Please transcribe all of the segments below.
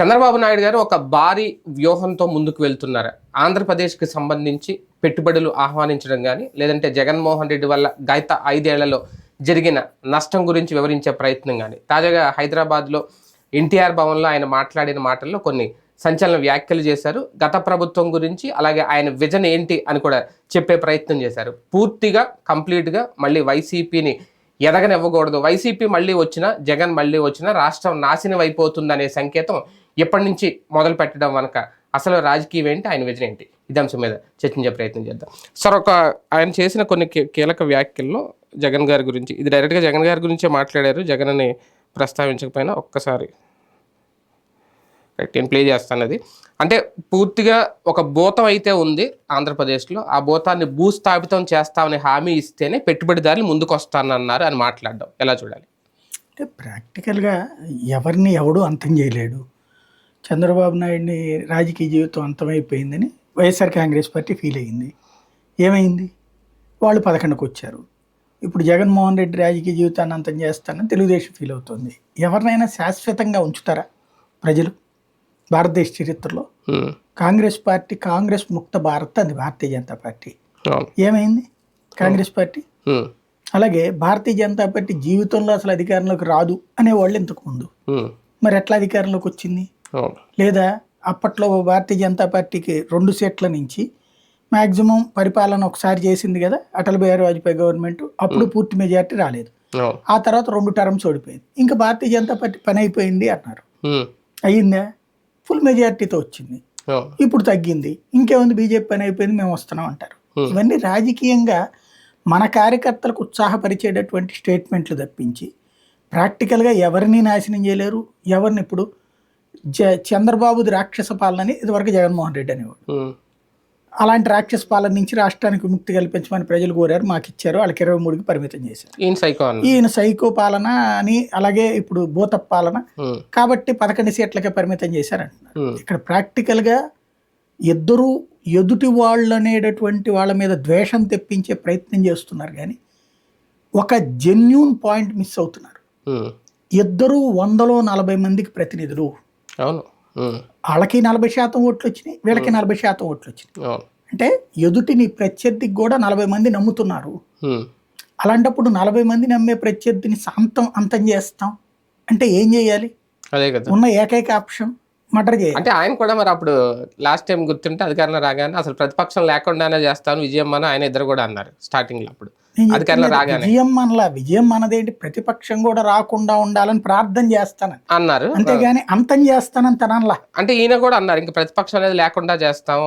చంద్రబాబు నాయుడు గారు ఒక భారీ వ్యూహంతో ముందుకు వెళ్తున్నారు. ఆంధ్రప్రదేశ్కి సంబంధించి పెట్టుబడులు ఆహ్వానించడం కానీ లేదంటే జగన్మోహన్ రెడ్డి వల్ల గత ఐదేళ్ళలో జరిగిన నష్టం గురించి వివరించే ప్రయత్నం కానీ తాజాగా హైదరాబాద్లో ఎన్టీఆర్ భవన్లో ఆయన మాట్లాడిన మాటల్లో కొన్ని సంచలన వ్యాఖ్యలు చేశారు. గత ప్రభుత్వం గురించి అలాగే ఆయన విజన్ ఏంటి అని కూడా చెప్పే ప్రయత్నం చేశారు. పూర్తిగా కంప్లీట్గా మళ్ళీ వైసీపీని ఎదగనివ్వకూడదు. వైసీపీ మళ్ళీ వచ్చినా జగన్ మళ్ళీ వచ్చినా రాష్ట్రం నాశనం అయిపోతుందనే సంకేతం ఎప్పటి నుంచి మొదలు పెట్టడం వనక అసలు రాజకీయం ఏంటి ఆయన విజన్ ఏంటి? ఇది అంశం మీద చర్చించే ప్రయత్నం చేద్దాం. సార్ ఒక ఆయన చేసిన కొన్ని కీ- కీలక వ్యాఖ్యల్లో జగన్ గారి గురించి ఇది డైరెక్ట్గా జగన్ గారి గురించే మాట్లాడారు జగన్ అని ప్రస్తావించకపోయినా ఒక్కసారి నేను ప్లే చేస్తాను అది అంటే పూర్తిగా ఒక భూతం అయితే ఉంది ఆంధ్రప్రదేశ్లో ఆ భూతాన్ని భూస్థాపితం చేస్తామని హామీ ఇస్తేనే పెట్టుబడిదారులు ముందుకు వస్తానన్నారు అని మాట్లాడడం. ఎలా చూడాలి? అంటే ప్రాక్టికల్గా ఎవరిని ఎవడు అంతం చేయలేడు. చంద్రబాబు నాయుడిని రాజకీయ జీవితం అంతమైపోయిందని వైఎస్ఆర్ కాంగ్రెస్ పార్టీ ఫీల్ అయ్యింది. ఏమైంది? వాళ్ళు పదకొండుకు వచ్చారు. ఇప్పుడు జగన్మోహన్ రెడ్డి రాజకీయ జీవితాన్ని అంతం చేస్తానని తెలుగుదేశం ఫీల్ అవుతుంది. ఎవరినైనా శాశ్వతంగా ఉంచుతారా ప్రజలు? భారతదేశ చరిత్రలో కాంగ్రెస్ పార్టీ కాంగ్రెస్ ముక్త భారత్ అంది భారతీయ జనతా పార్టీ. ఏమైంది? కాంగ్రెస్ పార్టీ? అలాగే భారతీయ జనతా పార్టీ జీవితంలో అసలు అధికారంలోకి రాదు అనేవాళ్ళు ఇంతకు ముందు. మరి ఎట్లా అధికారంలోకి వచ్చింది? లేదా అప్పట్లో భారతీయ జనతా పార్టీకి రెండు సీట్ల నుంచి మ్యాక్సిమం పరిపాలన ఒకసారి చేసింది కదా అటల్ బిహారీ వాజ్పేయి గవర్నమెంట్ అప్పుడు పూర్తి మెజారిటీ రాలేదు. ఆ తర్వాత రెండు టర్మ్స్ ఓడిపోయింది. ఇంకా భారతీయ జనతా పార్టీ పని అయిపోయింది అన్నారు. అయ్యిందా? ఫుల్ మెజారిటీతో వచ్చింది. ఇప్పుడు తగ్గింది. ఇంకేముంది? బీజేపీ పని అయిపోయింది మేము వస్తున్నాం అంటారు. ఇవన్నీ రాజకీయంగా మన కార్యకర్తలకు ఉత్సాహపరిచేటటువంటి స్టేట్మెంట్లు తప్పించి ప్రాక్టికల్గా ఎవరిని నాశనం చేయలేరు? ఎవరిని ఇప్పుడు జ చంద్రబాబుది రాక్షస పాలనని ఇదివరకు జగన్మోహన్ రెడ్డి అనేవాడు. అలాంటి రాక్షస పాలన నుంచి రాష్ట్రానికి విముక్తి కల్పించమని ప్రజలు కోరారు మాకు ఇచ్చారు వాళ్ళకి ఇరవై మూడుకి పరిమితం చేశారు. ఈయన సైకో అన్న. ఈయన సైకో పాలన అని అలాగే ఇప్పుడు భూత పాలన. కాబట్టి పదకొండు సీట్లకే పరిమితం చేశారంటున్నారు. ఇక్కడ ప్రాక్టికల్గా ఇద్దరు ఎదుటి వాళ్ళు అనేటటువంటి వాళ్ళ మీద ద్వేషం తెప్పించే ప్రయత్నం చేస్తున్నారు కానీ ఒక జెన్యున్ పాయింట్ మిస్ అవుతున్నారు. ఇద్దరు వందలో నలభై మందికి ప్రతినిధులు. అవును. వాళ్ళకి నలభై శాతం ఓట్లు వచ్చినాయి వీళ్ళకి నలభై శాతం ఓట్లు వచ్చినాయి. అంటే ఎదుటిని ప్రత్యర్థికి కూడా నలభై మంది నమ్ముతున్నారు. అలాంటప్పుడు నలభై మంది నమ్మే ప్రత్యర్థిని అంతం అంతం చేస్తాం. అంటే ఏం చేయాలి? అదే కదా. ఉన్న ఏకైక ఆప్షన్. అంటే ఆయన కూడా మరి అప్పుడు లాస్ట్ టైం గుర్తుంటే అధికారంలో రాగానే అసలు ప్రతిపక్షం లేకుండానే చేస్తాను విజయం అని ఆయన ఇద్దరు కూడా అన్నారు స్టార్టింగ్లో అప్పుడు అధికారంలో రాగానే. విజయం మనలా విజయం మనదేంటి ప్రతిపక్షం కూడా రాకుండా ఉండాలని ప్రార్థన చేస్తానని. అన్నారు. అంతేగాని అంతం చేస్తానని తనలా అంటే ఈయన కూడా అన్నారు ఇంకా ప్రతిపక్షం అనేది లేకుండా చేస్తాం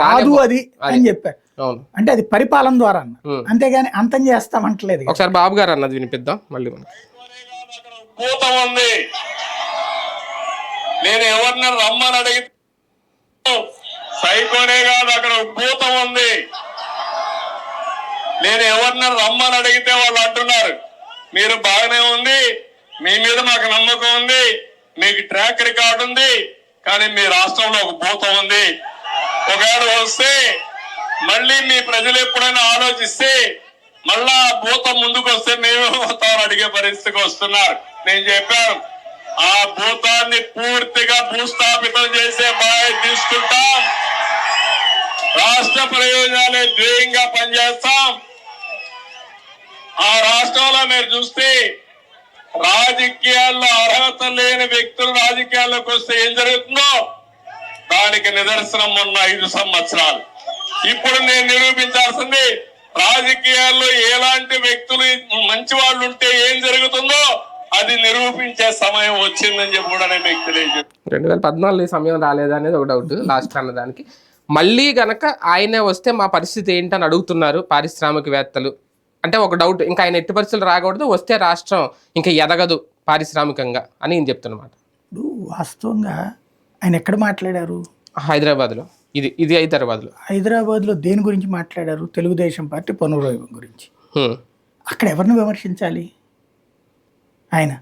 రాదు. అది అని చెప్పారు. అవును. అంటే అది పరిపాలన ద్వారా అన్నారు. ఉమ్. అంతేగాని అంతం చేస్తామంటలేదు ఇక. ఒకసారి బాబు గారు అన్నది వినిపిద్దాం మళ్ళీ ఉంది. నేను ఎవరిని రమ్మని అడిగి సైకోనే కాదు అక్కడ భూతం ఉంది. నేను ఎవరిని రమ్మని అడిగితే వాళ్ళు అంటున్నారు మీరు బాగానే ఉంది మీ మీద మాకు నమ్మకం ఉంది మీకు ట్రాక్ రికార్డ్ ఉంది కానీ మీ రాష్ట్రంలో ఒక భూతం ఉంది. ఒకవేళ వస్తే మళ్ళీ మీ ప్రజలు ఎప్పుడైనా ఆలోచిస్తే మళ్ళా ఆ భూతం ముందుకు వస్తే మేమే పోతామని అడిగే పరిస్థితికి వస్తున్నారు. నేను చెప్పాను ఆ భూతాన్ని పూర్తిగా భూస్థాపితం చేసే బాధ్యత తీసుకుంటాం. రాష్ట్ర ప్రయోజనాలే ధ్యేయంగా పనిచేస్తాం. ఆ రాష్ట్రంలో మీరు చూస్తే రాజకీయాల్లో అర్హత లేని వ్యక్తులు రాజకీయాల్లోకి వస్తే ఏం జరుగుతుందో? దానికి నిదర్శనం ఉన్న ఐదు సంవత్సరాలు. ఇప్పుడు నేను నిరూపించాల్సింది రాజకీయాల్లో ఎలాంటి వ్యక్తులు మంచి వాళ్ళు ఉంటే ఏం జరుగుతుందో అది నిరూపించే సమయం వచ్చిందని చెప్పి కూడా నేను మీకు తెలియజేస్తాను రెండు వేల పద్నాలుగు ఈ సమయం రాలేదా అనేది ఒక డౌట్ లాస్ట్ అన్నదానికి మళ్ళీ గనక ఆయనే వస్తే మా పరిస్థితి ఏంటని అడుగుతున్నారు పారిశ్రామికవేత్తలు. అంటే ఒక డౌట్ ఇంకా ఆయన ఎట్టి పరిస్థితులు రాకూడదు వస్తే రాష్ట్రం ఇంకా ఎదగదు పారిశ్రామికంగా అని నేను చెప్తున్నమాట. ఇప్పుడు వాస్తవంగా ఆయన ఎక్కడ మాట్లాడారు? హైదరాబాద్లో. ఇది ఇది హైదరాబాద్లో. హైదరాబాద్లో దేని గురించి మాట్లాడారు? తెలుగుదేశం పార్టీ పునర్వైభవం గురించి. అక్కడ ఎవరిని విమర్శించాలి? ఆయన.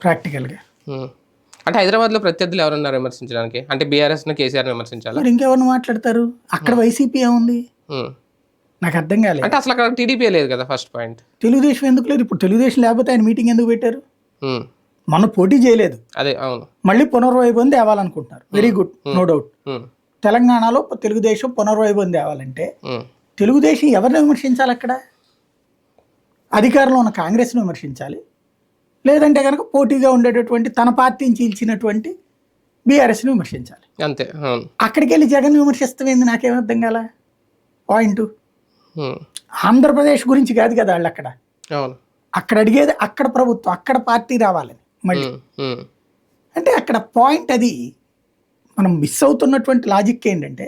ప్రాక్టికల్గా హ్మ్. అంటే హైదరాబాద్లో ప్రత్యర్థులు ఎవరున్నారు విమర్శించడానికి? అంటే బీఆర్ఎస్ను కేసీఆర్ని విమర్శించాలా? మరి ఇంకెవరిని మాట్లాడతారు? అక్కడ వైసీపీ ఏముంది. నాకు అర్థం కాలేదు. అంటే అసలు అక్కడ టీడీపీ లేదు కదా ఫస్ట్ పాయింట్. తెలుగుదేశం ఎందుకు లేదు? ఇప్పుడు తెలుగుదేశం లేకపోతే ఆయన మీటింగ్ ఎందుకు పెట్టారు? మొన్న పోటీ చేయలేదు. అదే అవును. మళ్ళీ పునర్వైభవం తేవాలనుకుంటున్నారు. వెరీ గుడ్ నో డౌట్ తెలంగాణలో తెలుగుదేశం పునర్వైభవం తేవాలంటే తెలుగుదేశం ఎవరిని విమర్శించాలి అక్కడ? అధికారంలో ఉన్న కాంగ్రెస్ను విమర్శించాలి. లేదంటే కనుక పోటీగా ఉండేటటువంటి తన పార్టీని చీల్చినటువంటి బీఆర్ఎస్ని విమర్శించాలి. అంతే అక్కడికి వెళ్ళి జగన్ విమర్శిస్తామేంది నాకేం అర్థం కాల? పాయింట్. ఆంధ్రప్రదేశ్ గురించి కాదు కదా వాళ్ళు అక్కడ అక్కడ అడిగేది అక్కడ ప్రభుత్వం అక్కడ పార్టీ రావాలని మళ్ళీ. అంటే అక్కడ పాయింట్ అది మనం మిస్ అవుతున్నటువంటి లాజిక్ ఏంటంటే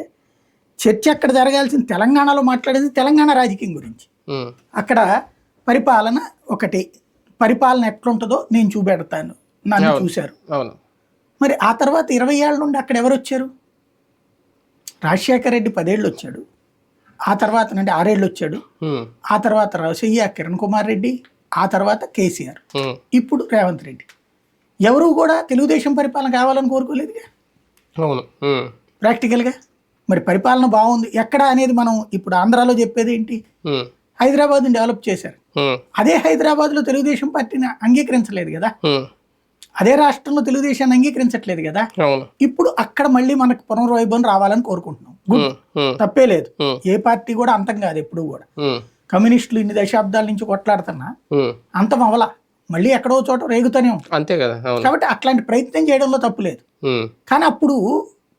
చర్చ అక్కడ జరగాల్సిన తెలంగాణలో మాట్లాడేది తెలంగాణ రాజకీయం గురించి. అక్కడ పరిపాలన ఒకటి. పరిపాలన ఎట్లుంటుందో నేను చూపెడతాను. నన్ను. చూశారు. మరి ఆ తర్వాత ఇరవై ఏళ్ళ నుండి అక్కడ ఎవరు వచ్చారు రాజశేఖర రెడ్డి పదేళ్ళు వచ్చాడు. ఆ తర్వాత నుండి ఆరేళ్ళు వచ్చాడు. ఆ తర్వాత రవసయ్య కిరణ్ కుమార్ రెడ్డి ఆ తర్వాత కేసీఆర్. ఇప్పుడు రేవంత్ రెడ్డి. ఎవరు కూడా తెలుగుదేశం పరిపాలన కావాలని కోరుకోలేదుగా? అవును. ప్రాక్టికల్గా? మరి పరిపాలన బాగుంది. ఎక్కడ అనేది మనం ఇప్పుడు ఆంధ్రాలో చెప్పేది ఏంటి? హైదరాబాద్ని డెవలప్ చేశారు. అదే హైదరాబాద్లో తెలుగుదేశం పార్టీని అంగీకరించలేదు కదా. అదే రాష్ట్రంలో తెలుగుదేశాన్ని అంగీకరించట్లేదు కదా. ఇప్పుడు అక్కడ మళ్ళీ మనకు పునర్వైభవం రావాలని కోరుకుంటున్నాం. గుడ్ తప్పే లేదు. ఏ పార్టీ కూడా అంతం కాదు ఎప్పుడు కూడా. కమ్యూనిస్టులు ఇన్ని దశాబ్దాల నుంచి కొట్లాడుతున్నా అంతం అవల మళ్ళీ ఎక్కడో చోట రేగుతూనే ఉంటాం. అంతే కదా అవును. కాబట్టి అట్లాంటి ప్రయత్నం చేయడంలో తప్పు లేదు. కానీ అప్పుడు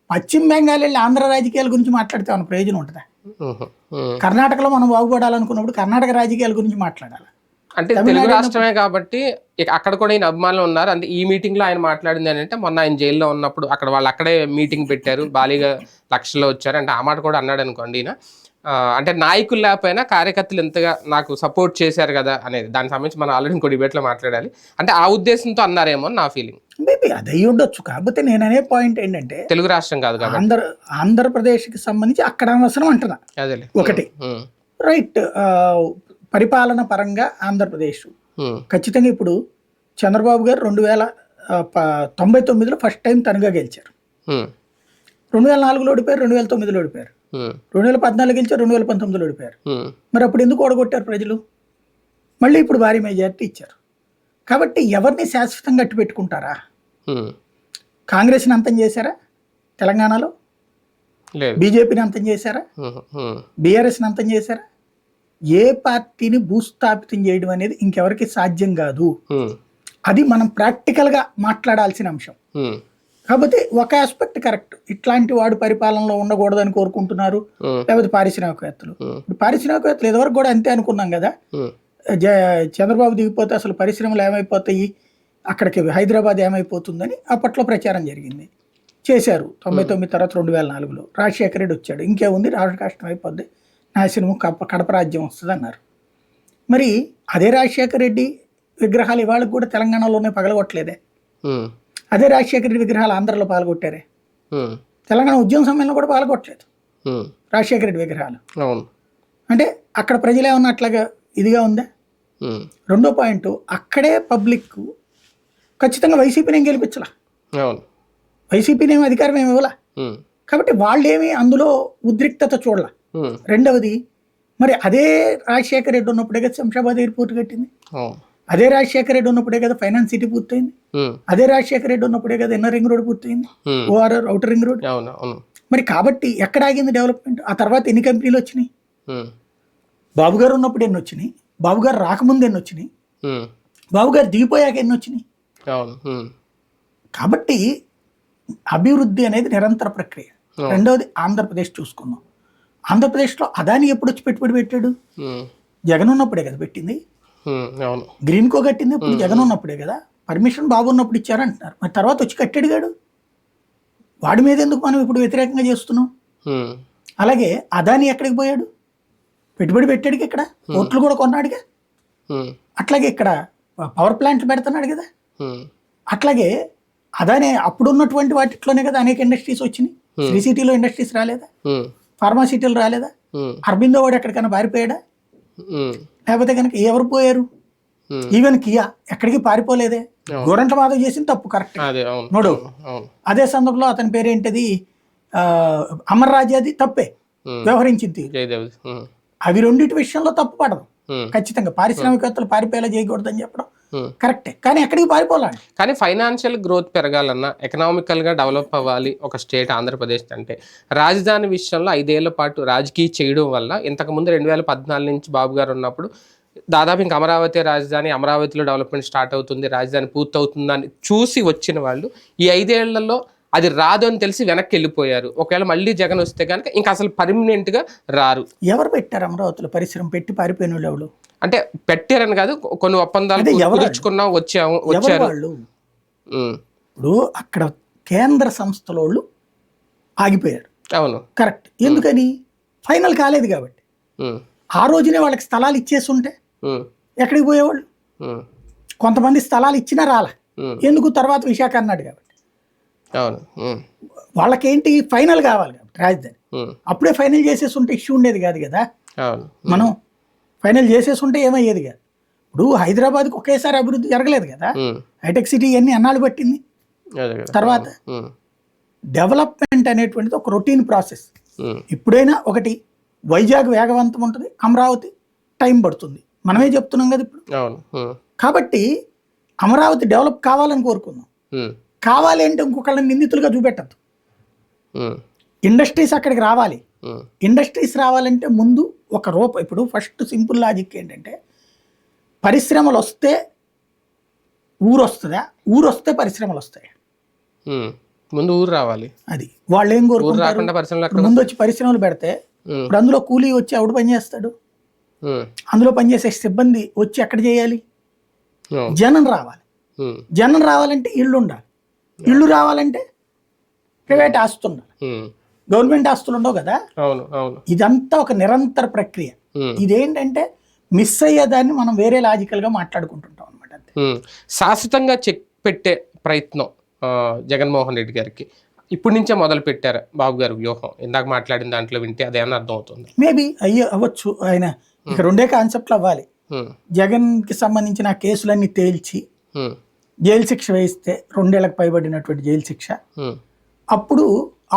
పశ్చిమ బెంగాల్ వెళ్ళి ఆంధ్ర రాజకీయాల గురించి మాట్లాడితే ఏమైనా ప్రయోజనం ఉంటుందా. కర్ణాటకలో మనం బాగుపడాలనుకున్నప్పుడు కర్ణాటక రాజకీయాల గురించి మాట్లాడాలి? అంటే తెలుగు రాష్ట్రమే కాబట్టి అక్కడ కూడా ఈయన అభిమానులు ఉన్నారు. అంటే ఈ మీటింగ్లో ఆయన మాట్లాడింది అని అంటే మొన్న ఆయన జైల్లో ఉన్నప్పుడు అక్కడ వాళ్ళు అక్కడే మీటింగ్ పెట్టారు. భారీగా లక్షల్లో వచ్చారు. అంటే ఆ మాట కూడా అన్నాడు అనుకోండి ఈయన. అంటే నాయకులు లేకపోయినా కార్యకర్తలు ఎంతగా నాకు సపోర్ట్ చేశారు కదా అనేది దానికి సంబంధించి మనం ఆల్రెడీ ఇంకో డిబేట్లో మాట్లాడాలి. అంటే ఆ ఉద్దేశంతో అన్నారేమో అని నా ఫీలింగ్ మేబీ అది ఉండొచ్చు. కాకపోతే నేను అనే పాయింట్ ఏంటంటే తెలుగు రాష్ట్రం కాదు కాబట్టి. ఆంధ్ర ఆంధ్రప్రదేశ్కి సంబంధించి అక్కడ అవసరం అంటున్నా. ఒకటి. రైట్ పరిపాలన పరంగా ఆంధ్రప్రదేశ్. ఖచ్చితంగా ఇప్పుడు చంద్రబాబు గారు రెండు వేల తొంభై తొమ్మిదిలో ఫస్ట్ టైం తనుగా గెలిచారు. రెండు వేల నాలుగులో ఓడిపోయారు రెండు వేల తొమ్మిదిలో ఓడిపోయారు. రెండు వేల పద్నాలుగు గెలిచారు రెండు వేల పంతొమ్మిదిలో ఓడిపోయారు. మరి అప్పుడు ఎందుకు ఓడగొట్టారు ప్రజలు? మళ్ళీ ఇప్పుడు భారీ మెజారిటీ ఇచ్చారు. కాబట్టి ఎవరిని శాశ్వతంగా అట్టు పెట్టుకుంటారా. కాంగ్రెస్ని అంతం చేశారా? తెలంగాణలో? బీజేపీని అంతం చేశారా? బీఆర్ఎస్ని అంతం చేశారా? ఏ పార్టీని భూస్థాపితం చేయడం అనేది ఇంకెవరికి సాధ్యం కాదు. అది మనం ప్రాక్టికల్గా మాట్లాడాల్సిన అంశం. కాకపోతే ఒక ఆస్పెక్ట్ కరెక్ట్ ఇట్లాంటి వాడు పరిపాలనలో ఉండకూడదని కోరుకుంటున్నారు. లేకపోతే పారిశ్రామికవేత్తలు. ఇప్పుడు పారిశ్రామికవేత్తలు ఇదివరకు కూడా అంతే అనుకున్నాం కదా. చంద్రబాబు దిగిపోతే అసలు పరిశ్రమలు ఏమైపోతాయి? అక్కడికి హైదరాబాద్ ఏమైపోతుందని అప్పట్లో ప్రచారం జరిగింది. చేశారు తొంభై తొమ్మిది తర్వాత రెండు వేల నాలుగులో. రాజశేఖర రెడ్డి వచ్చాడు. ఇంకేముంది? రాష్ట్ర కష్టం అయిపోద్ది. నాశనము కడప రాజ్యం వస్తుంది అన్నారు మరి అదే రాజశేఖర రెడ్డి విగ్రహాలు ఇవాళ కూడా తెలంగాణలోనే పగలగొట్టలేదే. అదే రాజశేఖర రెడ్డి విగ్రహాలు ఆంధ్రలో పాల్గొట్టారే తెలంగాణ ఉద్యమ సమయంలో కూడా పాల్గొట్టలేదు రాజశేఖర రెడ్డి విగ్రహాలు. అంటే అక్కడ ప్రజలు ఏమన్నా అట్లాగా ఇదిగా ఉందా? రెండో పాయింట్ అక్కడే పబ్లిక్ ఖచ్చితంగా వైసీపీని ఏం గెలిపించలా? వైసీపీని ఏమి అధికారం ఏమి ఇవ్వలా? కాబట్టి వాళ్ళేమి అందులో ఉద్రిక్తత చూడలా? రెండవది మరి అదే రాజశేఖర రెడ్డి ఉన్నప్పుడే కదా శంషాబాద్ ఎయిర్పోర్ట్ కట్టింది? అదే రాజశేఖర రెడ్డి ఉన్నప్పుడే కదా ఫైనాన్స్ సిటీ పూర్తయింది? అదే రాజశేఖర రెడ్డి ఉన్నప్పుడే కదా ఇన్నర్ రింగ్ రోడ్ పూర్తయింది? ORR outer ring road? మరి కాబట్టి ఎక్కడ ఆగింది డెవలప్మెంట్? ఆ తర్వాత ఎన్ని కంపెనీలు వచ్చినాయి? బాబు గారు ఉన్నప్పుడు ఎన్ని వచ్చినాయి? బాబు గారు రాకముందు ఎన్ని వచ్చినాయి? బాబు గారు దిగిపోయాక ఎన్ని వచ్చినాయి? కాబట్టి అభివృద్ధి అనేది నిరంతర ప్రక్రియ. రెండవది ఆంధ్రప్రదేశ్ చూసుకుందాం. ఆంధ్రప్రదేశ్లో అదాని ఎప్పుడు వచ్చి పెట్టుబడి పెట్టాడు? జగన్ ఉన్నప్పుడే కదా పెట్టింది. గ్రీన్ కో కట్టింది ఇప్పుడు జగన్ ఉన్నప్పుడే కదా. పర్మిషన్ బాబు ఉన్నప్పుడు ఇచ్చారంటున్నారు. మరి తర్వాత వచ్చి కట్టాడు గాడు. వాడి మీద ఎందుకు మనం ఇప్పుడు వ్యతిరేకంగా చేస్తున్నాం? అలాగే అదాని ఎక్కడికి పోయాడు? పెట్టుబడి పెట్టాడుగా ఇక్కడ? కోట్లు కూడా కొన్నాడుగా? అట్లాగే ఇక్కడ పవర్ ప్లాంట్లు పెడుతున్నాడు కదా? అట్లాగే అదానే అప్పుడు ఉన్నటువంటి వాటిలోనే కదా అనేక ఇండస్ట్రీస్ వచ్చినాయి. శ్రీ సిటీలో ఇండస్ట్రీస్ రాలేదా? ఫార్మాసిటీలు రాలేదా? అరబిందో వాడు ఎక్కడికైనా పారిపోయాడా? లేకపోతే కనుక ఎవరు పోయారు? ఈవెన్ కియా ఎక్కడికి పారిపోలేదే. గోరంట్ల మాధవ్ చేసింది తప్పు కరెక్ట్ నోడు. అదే సందర్భంలో అతని పేరేంటిది అమర్ రాజాది తప్పే. వ్యవహరించింది. అవి రెండింటి విషయంలో తప్పు పడదు. ఖచ్చితంగా పారిశ్రామికవేత్తలు పారిపోయేలా చేయకూడదని చెప్పడం. కరెక్టే. కానీ ఎక్కడికి పారిపోలాండి కానీ ఫైనాన్షియల్ గ్రోత్ పెరగాలన్నా ఎకనామికల్గా డెవలప్ అవ్వాలి ఒక స్టేట్ ఆంధ్రప్రదేశ్ అంటే. రాజధాని విషయంలో ఐదేళ్ళ పాటు రాజకీయ చేయడం వల్ల ఇంతకుముందు రెండు వేల పద్నాలుగు నుంచి బాబు గారు ఉన్నప్పుడు దాదాపు ఇంక అమరావతి రాజధాని అమరావతిలో డెవలప్మెంట్ స్టార్ట్ అవుతుంది రాజధాని పూర్తవుతుందని చూసి వచ్చిన వాళ్ళు ఈ ఐదేళ్ళలో అది రాదు అని తెలిసి వెనక్కి వెళ్ళిపోయారు. ఒకవేళ మళ్ళీ జగన్ వస్తే కనుక ఇంకా అసలు పర్మనెంట్గా రారు. ఎవరు పెట్టారు అమరావతిలో పరిశ్రమ పెట్టి పారిపోయిన వాళ్ళు ఎవరు? అంటే పెట్టారని కాదు కొన్ని ఒప్పందాలు అదే ఎవరు? కుదుర్చుకున్నాం వచ్చాము ఎవరు వచ్చారు. వాళ్ళు? ఉమ్, ఇప్పుడు అక్కడ కేంద్ర సంస్థల వాళ్ళు ఆగిపోయారు. అవును. కరెక్ట్. ఎందుకని? ఫైనల్ కాలేదు కాబట్టి. ఉమ్, ఆ రోజునే వాళ్ళకి స్థలాలు ఇచ్చేసి ఉంటే ఉమ్, ఎక్కడికి పోయేవాళ్ళు? ఉమ్, కొంతమంది స్థలాలు ఇచ్చినా రాలా. ఉమ్, ఎందుకు? తర్వాత విశాఖ అన్నాడు కాబట్టి. వాళ్ళకేంటి ఫైనల్ కావాలి రాజధాని. అప్పుడే ఫైనల్ చేసేసి ఉంటే ఇష్యూ ఉండేది కాదు కదా. మనం ఫైనల్ చేసేసి ఉంటే ఏమయ్యేది కాదు. ఇప్పుడు హైదరాబాద్కి ఒకేసారి అభివృద్ధి జరగలేదు కదా. హైటెక్ సిటీ ఎన్ని అన్నాళ్ళు పట్టింది. తర్వాత డెవలప్మెంట్ అనేటువంటిది ఒక రొటీన్ ప్రాసెస్. ఇప్పుడైనా ఒకటి వైజాగ్ వేగవంతం ఉంటుంది అమరావతి టైం పడుతుంది. మనమే చెప్తున్నాం కదా ఇప్పుడు. కాబట్టి అమరావతి డెవలప్ కావాలని కోరుకుందాం. కావాలి అంటే ఇంకొకళ్ళని నిందితులుగా చూపెట్టద్దు. ఇండస్ట్రీస్ అక్కడికి రావాలి. ఇండస్ట్రీస్ రావాలంటే ముందు ఒక రూప ఇప్పుడు ఫస్ట్ సింపుల్ లాజిక్ ఏంటంటే పరిశ్రమలు వస్తే ఊరు వస్తుందా? ఊరు వస్తే పరిశ్రమలు వస్తాయి. ముందు ఊరు రావాలి. అది. వాళ్ళు ఏం కోరుకుంటారు? ముందు వచ్చి పరిశ్రమలు పెడితే ఇప్పుడు అందులో కూలీ వచ్చి ఎవడు పని చేస్తాడు? అందులో పనిచేసే సిబ్బంది వచ్చి ఎక్కడ చేయాలి? జనం రావాలి. జనం రావాలంటే ఇల్లు ఉండాలి. ఇల్లు రావాలంటే ప్రైవేట్ ఆస్తులు ఉమ్, గవర్నమెంట్ ఆస్తులు ఉండవు కదా? అవును అవును. ఇదంతా ఒక నిరంతర ప్రక్రియ. ఉమ్, ఇదేంటంటే మిస్ అయ్యేదాన్ని మనం వేరే లాజికల్గా మాట్లాడుకుంటుంటాం అనమాట ఉమ్. శాశ్వతంగా చెక్ పెట్టే ప్రయత్నం జగన్మోహన్ రెడ్డి గారికి. ఇప్పటి నుంచే మొదలు పెట్టారు బాబు గారు వ్యూహం. ఇందాక మాట్లాడిన దాంట్లో వింటే అదేమన్నా అర్థం అవుతుంది మేబీ అయ్యే అవ్వచ్చు. ఆయన ఇక రెండే కాన్సెప్ట్లు అవ్వాలి. ఉమ్, జగన్కి సంబంధించిన కేసులన్నీ తేల్చి జైలు శిక్ష వేయిస్తే రెండేళ్ళకు పైబడినటువంటి జైలు శిక్ష. అప్పుడు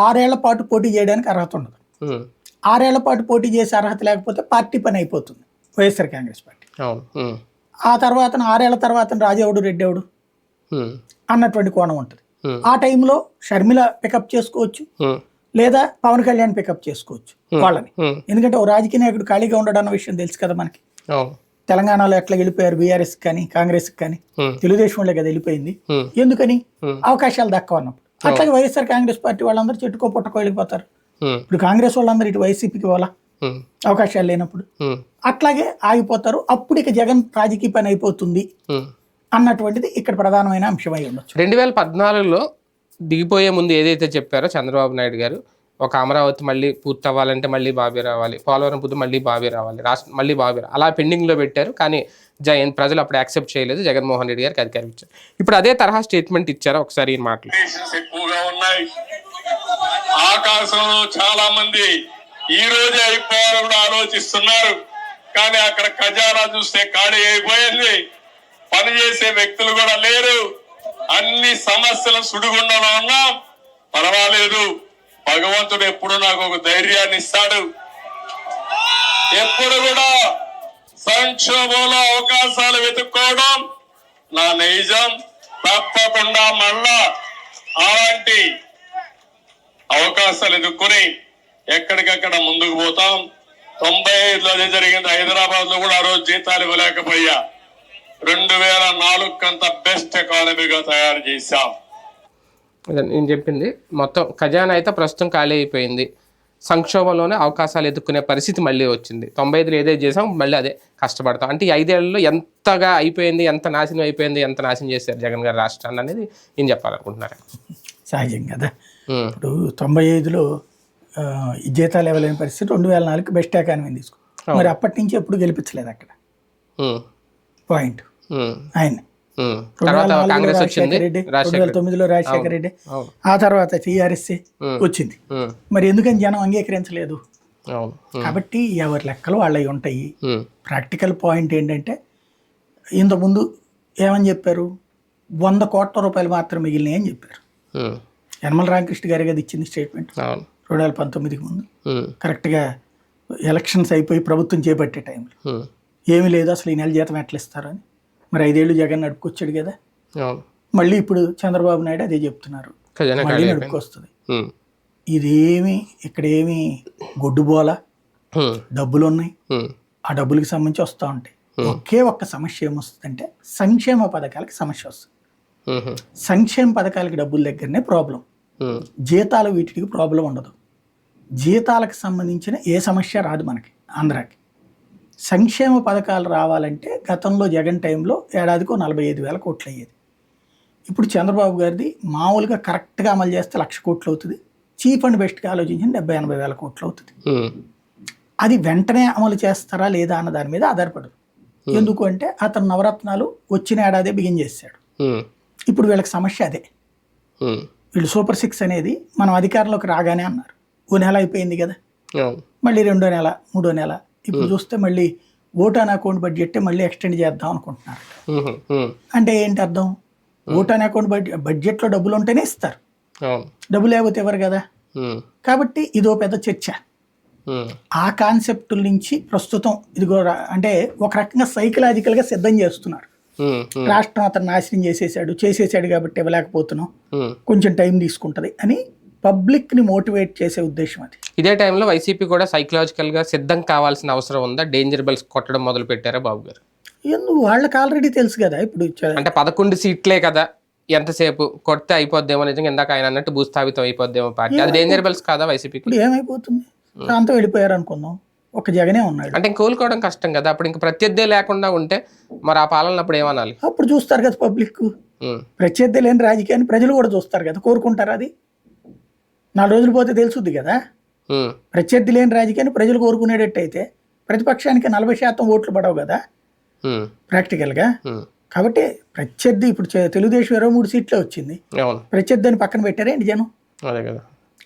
ఆరేళ్ళ పాటు పోటీ చేయడానికి అర్హత ఉండదు. ఆరేళ్ళ పాటు పోటీ చేసే అర్హత లేకపోతే పార్టీ పని అయిపోతుంది వైఎస్ఆర్ కాంగ్రెస్ పార్టీ. ఆ తర్వాత ఆరేళ్ళ తర్వాత రాజేవుడు రెడ్డేవుడు అన్నటువంటి కోణం ఉంటుంది. ఆ టైంలో షర్మిల పికప్ చేసుకోవచ్చు. లేదా పవన్ కళ్యాణ్ పికప్ చేసుకోవచ్చు వాళ్ళని. ఎందుకంటే ఓ రాజకీయ నాయకుడు ఖాళీగా ఉండడం అన్న విషయం తెలుసు కదా మనకి. తెలంగాణలో ఎట్లా వెళ్ళిపోయారు బీఆర్ఎస్ కానీ కాంగ్రెస్ కానీ? తెలుగుదేశంలో కదా వెళ్ళిపోయింది. ఎందుకని. అవకాశాలు దక్కవ అన్నప్పుడు. అట్లాగే వైఎస్ఆర్ కాంగ్రెస్ పార్టీ వాళ్ళందరూ చెట్టుకో పుట్టకో వెళ్ళిపోతారు. ఇప్పుడు కాంగ్రెస్ వాళ్ళందరూ ఇటు వైసీపీకి వాళ్ళ ఉమ్, అవకాశాలు లేనప్పుడు. అట్లాగే ఆగిపోతారు. అప్పుడు ఇక జగన్ రాజకీయ పని అయిపోతుంది. అన్నటువంటిది ఇక్కడ ప్రధానమైన అంశమై ఉండొచ్చు. రెండు వేల పద్నాలుగులో దిగిపోయే ముందు ఏదైతే చెప్పారో చంద్రబాబు నాయుడు గారు ఒక అమరావతి మళ్ళీ పూర్తి అవ్వాలంటే మళ్ళీ బాబీ రావాలి. పోలవరం పూర్తి మళ్ళీ బాబీ రావాలి. రాష్ట్ర మళ్ళీ బాబీ అలా పెండింగ్లో పెట్టారు. కానీ జగన్ ప్రజలు అప్పుడు యాక్సెప్ట్ చేయలేదు. జగన్మోహన్ రెడ్డి గారికి అధికారం ఇచ్చారు. ఇప్పుడు అదే తరహా స్టేట్మెంట్ ఇచ్చారు ఒకసారి ఈ మాటలు? ఎక్కువగా ఉన్నాయి. ఆకాశంలో చాలా మంది ఈ రోజే అయిపోవాలని కూడా ఆలోచిస్తున్నారు. కానీ అక్కడ ఖజానా చూస్తే ఖాళీ అయిపోయింది. పనిచేసే వ్యక్తులు కూడా లేరు. అన్ని సమస్యల సుడిగుండంలో ఉన్నాం. పర్వాలేదు. భగవంతుడు ఎప్పుడు నాకు ఒక ధైర్యాన్ని ఇస్తాడు? ఎప్పుడు కూడా సంక్షోభంలో అవకాశాలు వెతుక్కోవడం నా నైజం. తప్పకుండా మళ్ళా అలాంటి అవకాశాలు ఎదుర్కొని ఎక్కడికక్కడ ముందుకు పోతాం. తొంభై ఐదులో అదే జరిగింది. హైదరాబాద్లో కూడా ఆ రోజు జీతాలు ఇవ్వలేకపోయా. రెండు వేల నాలుగు కంత బెస్ట్ ఎకానమీగా తయారు చేశాం. నేను చెప్పింది. మొత్తం ఖజానా అయితే ప్రస్తుతం ఖాళీ అయిపోయింది. సంక్షోభంలోనే అవకాశాలు ఎదుర్కొనే పరిస్థితి మళ్ళీ వచ్చింది. తొంభై ఐదులో ఏదైతే చేసాం మళ్ళీ అదే కష్టపడతాం. అంటే ఈ ఐదేళ్ళలో ఎంతగా అయిపోయింది ఎంత నాశనం అయిపోయింది ఎంత నాశనం చేశారు జగన్ గారు రాష్ట్రాన్ని అనేది నేను చెప్పాలనుకుంటున్నారు సహజం కదా. ఇప్పుడు తొంభై ఐదులో జీతాలు ఇవ్వలేని పరిస్థితి రెండు వేల నాలుగు బెస్ట్ ఎకానమీ తీసుకో మరి అప్పటి నుంచి ఎప్పుడు గెలిపించలేదు అక్కడ? పాయింట్. ఆయన తర్వాత కాంగ్రెస్ వచ్చింది. రెడ్డి రెండు వేల తొమ్మిదిలో రాజశేఖర రెడ్డి ఆ తర్వాత టీఆర్ఎస్ వచ్చింది. మరి ఎందుకని జనం అంగీకరించలేదు? కాబట్టి ఎవరి లెక్కలు వాళ్ళవి ఉంటాయి. ప్రాక్టికల్ పాయింట్ ఏంటంటే ఇంతకుముందు ఏమని చెప్పారు? వంద కోట్ల రూపాయలు మాత్రం మిగిలినాయి అని చెప్పారు. యనమల రామకృష్ణ గారి కదా ఇచ్చింది స్టేట్మెంట్. రెండు వేల పంతొమ్మిదికి ముందు. కరెక్ట్గా ఎలక్షన్స్ అయిపోయి ప్రభుత్వం చేపట్టే టైంలో. ఏమీ లేదు అసలు ఈ నెల జీతం ఎట్లా ఇస్తారని. మరి ఐదేళ్ళు జగన్ నడుపుకొచ్చాడు కదా. మళ్ళీ ఇప్పుడు చంద్రబాబు నాయుడు అదే చెప్తున్నారు. మళ్ళీ నడుపుకొస్తుంది. ఇదేమి ఇక్కడేమి గొడ్డుబోల డబ్బులు ఉన్నాయి ఆ డబ్బులకి సంబంధించి వస్తూ ఉంటాయి. ఒకే ఒక్క సమస్య ఏమొస్తుందంటే సంక్షేమ పథకాలకి సమస్య వస్తుంది. సంక్షేమ పథకాలకి డబ్బుల దగ్గరనే ప్రాబ్లం. జీతాలు వీటికి ప్రాబ్లం ఉండదు. జీతాలకు సంబంధించిన ఏ సమస్య రాదు మనకి ఆంధ్రాకి. సంక్షేమ పథకాలు రావాలంటే గతంలో జగన్ టైంలో ఏడాదికో నలభై ఐదు వేల కోట్లు అయ్యేది. ఇప్పుడు చంద్రబాబు గారిది మామూలుగా కరెక్ట్గా అమలు చేస్తే లక్ష కోట్లు అవుతుంది. చీప్ అండ్ బెస్ట్గా ఆలోచించిన డెబ్బై ఎనభై వేల కోట్లు అవుతుంది. అది వెంటనే అమలు చేస్తారా లేదా అన్న దాని మీద ఆధారపడదు. ఎందుకు అంటే అతను నవరత్నాలు వచ్చిన ఏడాదే బిగిన్ చేశాడు. ఇప్పుడు వీళ్ళకి సమస్య అదే. వీళ్ళు సూపర్ సిక్స్ అనేది మనం అధికారంలోకి రాగానే అన్నారు. ఓ నెల అయిపోయింది కదా. మళ్ళీ రెండో నెల మూడో నెల ఇప్పుడు చూస్తే మళ్ళీ ఓటాన్ అకౌంట్ బడ్జెట్ మళ్ళీ ఎక్స్టెండ్ చేద్దాం అనుకుంటున్నారు. అంటే ఏంటి అర్థం? ఓటాన్ అకౌంట్ బడ్జెట్ బడ్జెట్లో డబ్బులు ఉంటేనే ఇస్తారు డబ్బులు లేకపోతే ఎవరు కదా? కాబట్టి ఇదో పెద్ద చర్చ. ఆ కాన్సెప్ట్ నుంచి ప్రస్తుతం ఇదిగో అంటే ఒక రకంగా సైకలాజికల్గా సిద్ధం చేస్తున్నారు. రాష్ట్రం అతను నాశనం చేసేసాడు చేసేసాడు కాబట్టి ఇవ్వలేకపోతున్నాం. కొంచెం టైం తీసుకుంటుంది అని పబ్లిక్ని మోటివేట్ చేసే ఉద్దేశం అది. ఇదే టైంలో వైసీపీ కూడా సైకలాజికల్గా సిద్ధం కావాల్సిన అవసరం ఉందా? డేంజర్ బెల్స్ కొట్టడం మొదలు పెట్టారా బాబు గారు? ఎందుకు? వాళ్ళకి ఆల్రెడీ తెలుసు కదా ఇప్పుడు అంటే పదకొండు సీట్లే కదా. ఎంతసేపు కొడితే అయిపోద్దేమో నిజంగా ఇందాక ఆయన అన్నట్టు భూస్థాపితం అయిపోద్దేమో పార్టీ. అది డేంజర్ బెల్స్ కాదా వైసీపీకి? ఇప్పుడు ఏమైపోతుంది? అంతా వెళ్ళిపోయారు అనుకుందాం. ఒక జగనే ఉన్నాడు. అంటే కోలుకోవడం కష్టం కదా. అప్పుడు ఇంక ప్రత్యర్థి లేకుండా ఉంటే మరి ఆ పాలన అప్పుడు ఏమనాలి? అప్పుడు చూస్తారు కదా పబ్లిక్ ప్రత్యర్థి లేని రాజకీయాన్ని ప్రజలు కూడా చూస్తారు కదా. కోరుకుంటారు అది? నాలుగు రోజులు పోతే తెలుసుద్ది కదా. ప్రత్యర్థి లేని రాజకీయాన్ని ప్రజలు కోరుకునేటట్టు అయితే ప్రతిపక్షానికి నలభై శాతం ఓట్లు పడవు కదా? ప్రాక్టికల్గా? కాబట్టి ప్రత్యర్థి ఇప్పుడు తెలుగుదేశం ఇరవై మూడు సీట్లే వచ్చింది. ప్రత్యర్థిని పక్కన పెట్టారేంటి జనం? అదే కదా.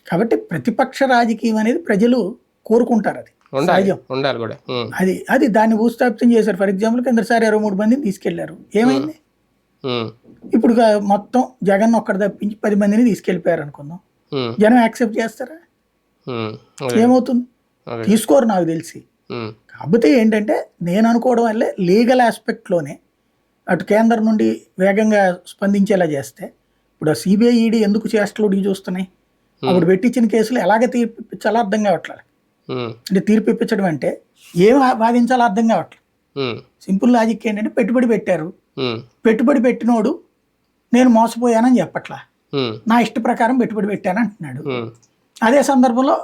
కాబట్టి ప్రతిపక్ష రాజకీయం అనేది ప్రజలు కోరుకుంటారు అది. ఉండాలి. కూడా. అది అది దాన్ని భూస్థాపితం చేశారు. ఫర్ ఎగ్జాంపుల్ కిందసారి ఇరవై మూడు మందిని తీసుకెళ్ళారు. ఏమైంది? ఇప్పుడు మొత్తం జగన్ ఒక్కడ తప్పించి పది మందిని తీసుకెళ్ళిపోయారు అనుకుందాం. జనం యాక్సెప్ట్ చేస్తారా? ఏమవుతుంది? తీసుకోరు నాకు తెలిసి. కాకపోతే ఏంటంటే నేను అనుకోవడం వల్లే లీగల్ ఆస్పెక్ట్లోనే అటు కేంద్రం నుండి వేగంగా స్పందించేలా చేస్తే ఇప్పుడు సిబిఐ ఈడీ ఎందుకు చేష్టలు ఉడికి చూస్తున్నాయి? అప్పుడు పెట్టించిన కేసులు ఎలాగ తీర్పు ఇప్పించాలో అర్థం కావట్లేదు. అంటే తీర్పు ఇప్పించడం అంటే ఏం వాదించాలో అర్థం కావట్లేదు. సింపుల్ లాజిక్ ఏంటంటే పెట్టుబడి పెట్టారు. పెట్టుబడి పెట్టినోడు నేను మోసపోయానని చెప్పట్లా. నా ఇష్ట ప్రకారం పెట్టుబడి పెట్టాను అంటున్నాడు. అదే సందర్భంలో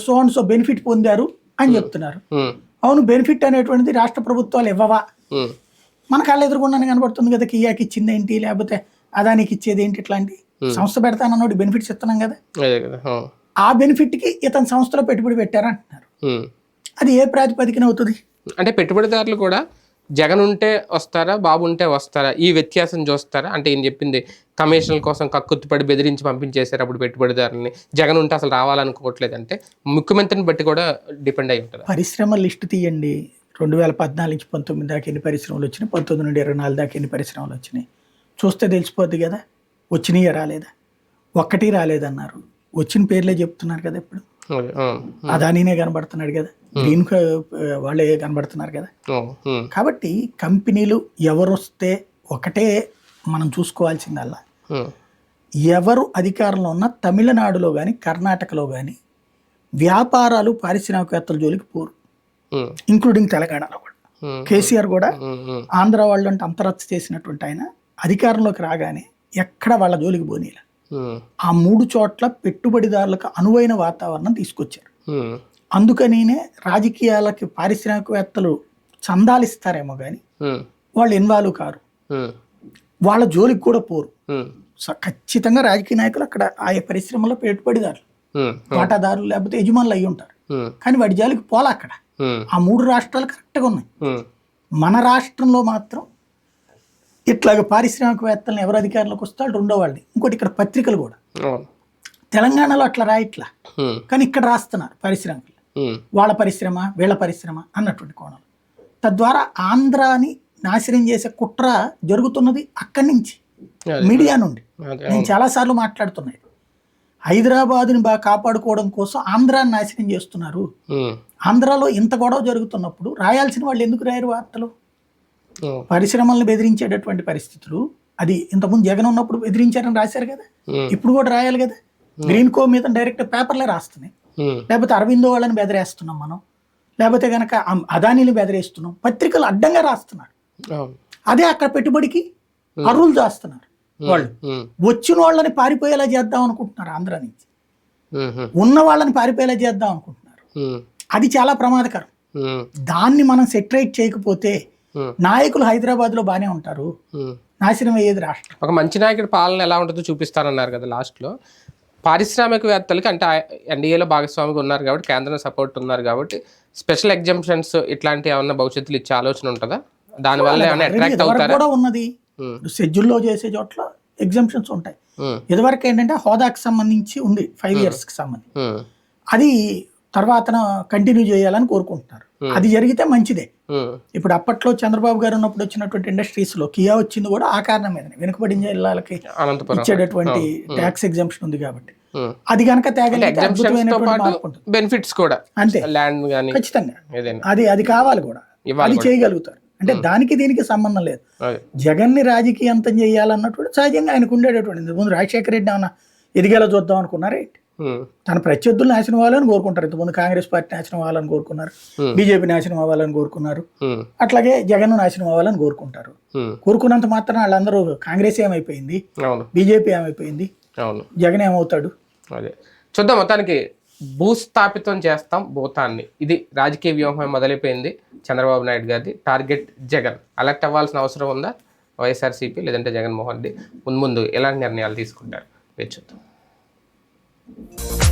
సో అండ్ సో బెనిఫిట్ పొందారు అని చెప్తున్నారు. అవును బెనిఫిట్ అనేటువంటిది రాష్ట్ర ప్రభుత్వాలు ఇవ్వవా? మన కళ్ళ ఎదురుకుండానే కనబడుతుంది కదా కియాకి ఇచ్చింది ఏంటి లేకపోతే అదానికి ఇచ్చేది ఏంటి ఇట్లాంటి సంస్థ పెడతానన్నోడు బెనిఫిట్స్ ఇస్తున్నాం కదా. ఆ. బెనిఫిట్కి ఇతని సంస్థలో పెట్టుబడి పెట్టారంటున్నారు. అది ఏ ప్రాతిపదికన అవుతుంది? అంటే పెట్టుబడిదారులు కూడా జగన్ ఉంటే వస్తారా బాబు ఉంటే వస్తారా? ఈ వ్యత్యాసం చూస్తారా? అంటే ఈయన చెప్పింది కమిషన్ల కోసం కక్కుర్తిపడి బెదిరించి పంపించేశారు అప్పుడు పెట్టుబడిదారులని. జగన్ ఉంటే అసలు రావాలనుకోవట్లేదు అంటే ముఖ్యమంత్రిని బట్టి కూడా డిపెండ్ అయి ఉంటుంది? పరిశ్రమల లిస్టు తీయండి. రెండు వేల పద్నాలుగు నుంచి పంతొమ్మిది దాకా ఎన్ని పరిశ్రమలు వచ్చినాయి పంతొమ్మిది నుండి ఇరవై నాలుగు దాకా ఎన్ని పరిశ్రమలు వచ్చినాయి. చూస్తే తెలిసిపోద్ది కదా వచ్చినాయా రాలేదా? ఒక్కటి రాలేదన్నారు. వచ్చిన పేర్లే చెప్తున్నారు కదా ఇప్పుడు. అదానీనే కనబడుతున్నాడు కదా. గ్రీన్ క- వాళ్ళే కనబడుతున్నారు కదా. అవును. ఉమ్, కాబట్టి కంపెనీలు ఎవరు వస్తే ఒకటే మనం చూసుకోవాల్సిందల్లా. ఉమ్, ఎవరు అధికారంలో ఉన్న తమిళనాడులో కానీ కర్ణాటకలో కానీ వ్యాపారాలు పారిశ్రామికవేత్తల జోలికి పోరు. ఇంక్లూడింగ్ తెలంగాణలో కూడా. కేసీఆర్ కూడా ఆంధ్ర వాళ్ళు అంటే అంతరచ్చ చేసినటువంటి ఆయన అధికారంలోకి రాగానే ఎక్కడ వాళ్ళ జోలికి పోనీల ఆ మూడు చోట్ల పెట్టుబడిదారులకు అనువైన వాతావరణం తీసుకొచ్చారు. అందుకనినే రాజకీయాలకి పారిశ్రామికవేత్తలు చందాలు ఇస్తారేమో కానీ వాళ్ళు ఇన్వాల్వ్ కారు. వాళ్ళ జోలికి కూడా పోరు. ఖచ్చితంగా రాజకీయ నాయకులు అక్కడ ఆయా పరిశ్రమలో పెట్టుబడిదారులు. వాటాదారులు లేకపోతే యజమానులు అయి ఉంటారు. కానీ వాడి జోలికి పోలా అక్కడ. ఆ మూడు రాష్ట్రాలు కరెక్ట్గా ఉన్నాయి. మన రాష్ట్రంలో మాత్రం ఇట్లాగ పారిశ్రామికవేత్తలను ఎవరు అధికారంలోకి వస్తాడు రెండో వాళ్ళని ఇంకోటి ఇక్కడ పత్రికలు కూడా. తెలంగాణలో అట్లా రాయట్లా. కానీ ఇక్కడ రాస్తున్నారు పారిశ్రామికలు. వాళ్ళ పరిశ్రమ వీళ్ళ పరిశ్రమ అన్నటువంటి కోణం. తద్వారా ఆంధ్రాని నాశనం చేసే కుట్ర జరుగుతున్నది అక్కడి నుంచి మీడియా నుండి. నేను చాలాసార్లు మాట్లాడుతున్నాను హైదరాబాదుని బాగా కాపాడుకోవడం కోసం ఆంధ్రాని నాశనం చేస్తున్నారు. ఆంధ్రాలో ఇంత గొడవ జరుగుతున్నప్పుడు రాయాల్సిన వాళ్ళు ఎందుకు రాయరు వార్తలు? పరిశ్రమలను బెదిరించేటటువంటి పరిస్థితులు అది ఇంతకుముందు జగన్ ఉన్నప్పుడు బెదిరించారని రాశారు కదా? ఇప్పుడు కూడా రాయాలి కదా? గ్రీన్ కో మీద డైరెక్ట్ పేపర్లే రాస్తున్నాయి. లేకపోతే అరవిందో వాళ్ళని బెదిరేస్తున్నాం మనం. లేకపోతే కనుక అదానీని బెదిరేస్తున్నాం. పత్రికలు అడ్డంగా రాస్తున్నారు అవును. అదే అక్కడ పెట్టుబడికి అర్రులు చేస్తున్నారు వాళ్ళు. ఉమ్, వచ్చిన వాళ్ళని పారిపోయేలా చేద్దాం అనుకుంటున్నారు ఆంధ్ర నుంచి. ఉన్న వాళ్ళని పారిపోయేలా చేద్దాం అనుకుంటున్నారు. అది చాలా ప్రమాదకరం. దాన్ని మనం సెటరేట్ చేయకపోతే నాయకులు హైదరాబాద్లో బాగానే ఉంటారు. ఉమ్. నాశనం అయ్యేది రాష్ట్రం. ఒక మంచి నాయకుడి పాలన ఎలా ఉంటుందో చూపిస్తానన్నారు కదా లాస్ట్లో. పారిశ్రామికవేత్తలకి అంటే ఎన్డీఏలో భాగస్వామిగా ఉన్నారు కాబట్టి కేంద్రం సపోర్ట్ ఉన్నారు కాబట్టి స్పెషల్ ఎగ్జామ్షన్స్ ఇట్లాంటి ఏమన్నా భవిష్యత్తులో ఇచ్చే ఆలోచన ఉంటుందా? దానివల్ల ఏమైనా అట్రాక్ట్ ఇదివరకు అవుతారా? కూడా ఉన్నది. షెడ్యూల్లో చేసే చోట్ల ఎగ్జామ్షన్స్ ఉంటాయి. ఇదివరకు ఏంటంటే హోదాకి సంబంధించి ఉంది ఫైవ్ ఇయర్స్కి సంబంధించి. అది తర్వాత కంటిన్యూ చేయాలని కోరుకుంటున్నారు. అది జరిగితే మంచిదే. ఇప్పుడు అప్పట్లో చంద్రబాబు గారు ఉన్నప్పుడు వచ్చినటువంటి ఇండస్ట్రీస్లో కియా వచ్చింది కూడా ఆ కారణం మీదనే వెనుకబడిన జిల్లాలకి ఇచ్చేటటువంటి ట్యాక్స్ ఎగ్జామ్షన్ ఉంది కాబట్టి. అది కనుక బెనిఫిట్స్ కూడా. అంతే. ల్యాండ్ ఖచ్చితంగా. అది అది కావాలి కూడా. అది చేయగలుగుతారు. అంటే దానికి దీనికి సంబంధం లేదు. జగన్ని రాజకీయంతం చేయాలన్నటువంటి సహజంగా ఆయనకు ఉండేటటువంటి ముందు రాజశేఖర రెడ్డి ఏమన్నా ఎదిగేలా చూద్దాం అనుకున్నారే ఉమ్, తన ప్రత్యర్థులు నాశనం అవ్వాలని కోరుకుంటారు. ఇంతకుముందు కాంగ్రెస్ పార్టీ నాశనం అవ్వాలని కోరుకున్నారు. బీజేపీ నాశనం అవ్వాలని కోరుకున్నారు. అట్లాగే జగన్ నాశనం అవ్వాలని కోరుకుంటారు. కోరుకున్నంత మాత్రం వాళ్ళందరూ కాంగ్రెస్ ఏమైపోయింది? అవును. బీజేపీ ఏమైపోయింది? అవును. జగన్ ఏమవుతాడు? అదే. చూద్దాం మొత్తానికి భూస్థాపితం చేస్తాం భూతాన్ని. ఇది రాజకీయ వ్యూహం మొదలైపోయింది చంద్రబాబు నాయుడు గారిది. టార్గెట్ జగన్. అలర్ట్ అవ్వాల్సిన అవసరం ఉందా? వైఎస్ఆర్సీపీ లేదంటే జగన్మోహన్ రెడ్డి. ముందు ముందు ఎలాంటి నిర్ణయాలు తీసుకుంటారు? వేచి చూద్దాం. Thank you.